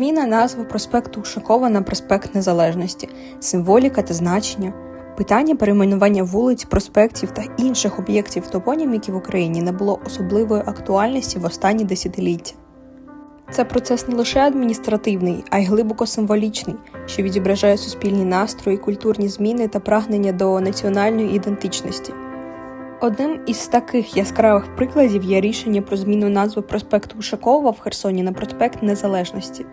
Зміна назви проспекту Ушакова на проспект Незалежності, символіка та значення, питання перейменування вулиць, проспектів та інших об'єктів топоніміки в Україні набуло особливої актуальності в останні десятиліття. Це процес не лише адміністративний, а й глибоко символічний, що відображає суспільні настрої, культурні зміни та прагнення до національної ідентичності. Одним із таких яскравих прикладів є рішення про зміну назви проспекту Ушакова в Херсоні на проспект Незалежності.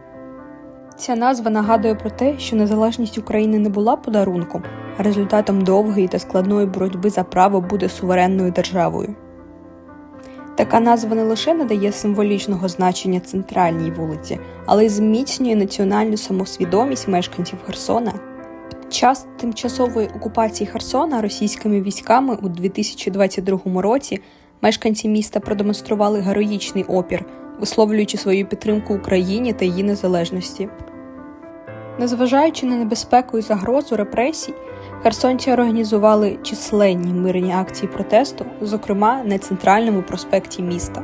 Ця назва нагадує про те, що незалежність України не була подарунком, а результатом довгої та складної боротьби за право бути суверенною державою. Така назва не лише надає символічного значення центральній вулиці, але й зміцнює національну самосвідомість мешканців Херсона. Час тимчасової окупації Херсона російськими військами у 2022 році мешканці міста продемонстрували героїчний опір, висловлюючи свою підтримку Україні та її незалежності. Незважаючи на небезпеку і загрозу репресій, херсонці організували численні мирні акції протесту, зокрема на центральному проспекті міста.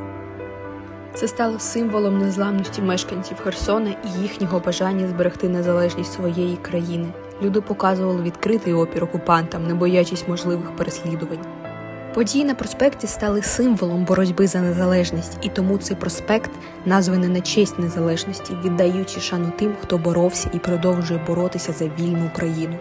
Це стало символом незламності мешканців Херсона і їхнього бажання зберегти незалежність своєї країни. Люди показували відкритий опір окупантам, не боячись можливих переслідувань. Події на проспекті стали символом боротьби за незалежність, і тому цей проспект названий на честь незалежності, віддаючи шану тим, хто боровся і продовжує боротися за вільну Україну.